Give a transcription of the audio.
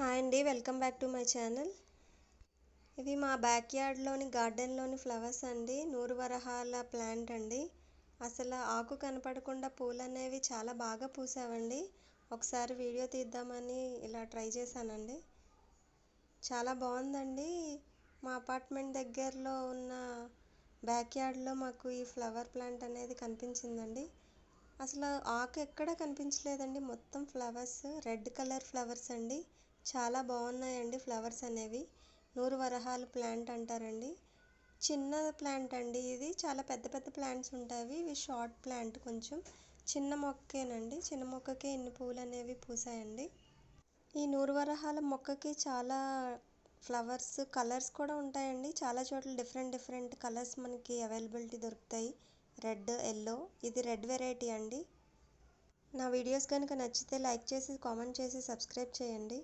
Hi అండి welcome back to my channel. ఇవి మా బ్యాక్ యార్డ్లోని గార్డెన్లోని ఫ్లవర్స్ అండి. నూరు వరహాల ప్లాంట్ అండి. అసలు ఆకు కనపడకుండా పూలు అనేవి చాలా బాగా పూసావండి. ఒకసారి వీడియో తీద్దామని ఇలా ట్రై చేశానండి. చాలా బాగుందండి. మా అపార్ట్మెంట్ దగ్గరలో ఉన్న బ్యాక్ యార్డ్లో మాకు ఈ ఫ్లవర్ ప్లాంట్ అనేది కనిపించిందండి. అసలు ఆకు ఎక్కడ కనిపించలేదండి. మొత్తం ఫ్లవర్స్ రెడ్ కలర్ ఫ్లవర్స్ అండి. చాలా బాగున్నాయండి ఫ్లవర్స్ అనేవి. నూరు వరహాలు ప్లాంట్ అంటారండి. చిన్న ప్లాంట్ అండి ఇది. చాలా పెద్ద పెద్ద ప్లాంట్స్ ఉంటాయి. ఇవి షార్ట్ ప్లాంట్ కొంచెం. చిన్న మొక్కేనండి. చిన్న మొక్కకే ఇన్ని పూలు అనేవి పూసాయండి. ఈ నూరు వరహాల మొక్కకి చాలా ఫ్లవర్స్ కలర్స్ కూడా ఉంటాయండి. చాలా చోట్ల డిఫరెంట్ డిఫరెంట్ కలర్స్ మనకి అవైలబిలిటీ దొరుకుతాయి. రెడ్ ఎల్లో ఇది రెడ్ వెరైటీ అండి. నా వీడియోస్ కనుక నచ్చితే లైక్ చేసి కామెంట్ చేసి సబ్స్క్రైబ్ చేయండి.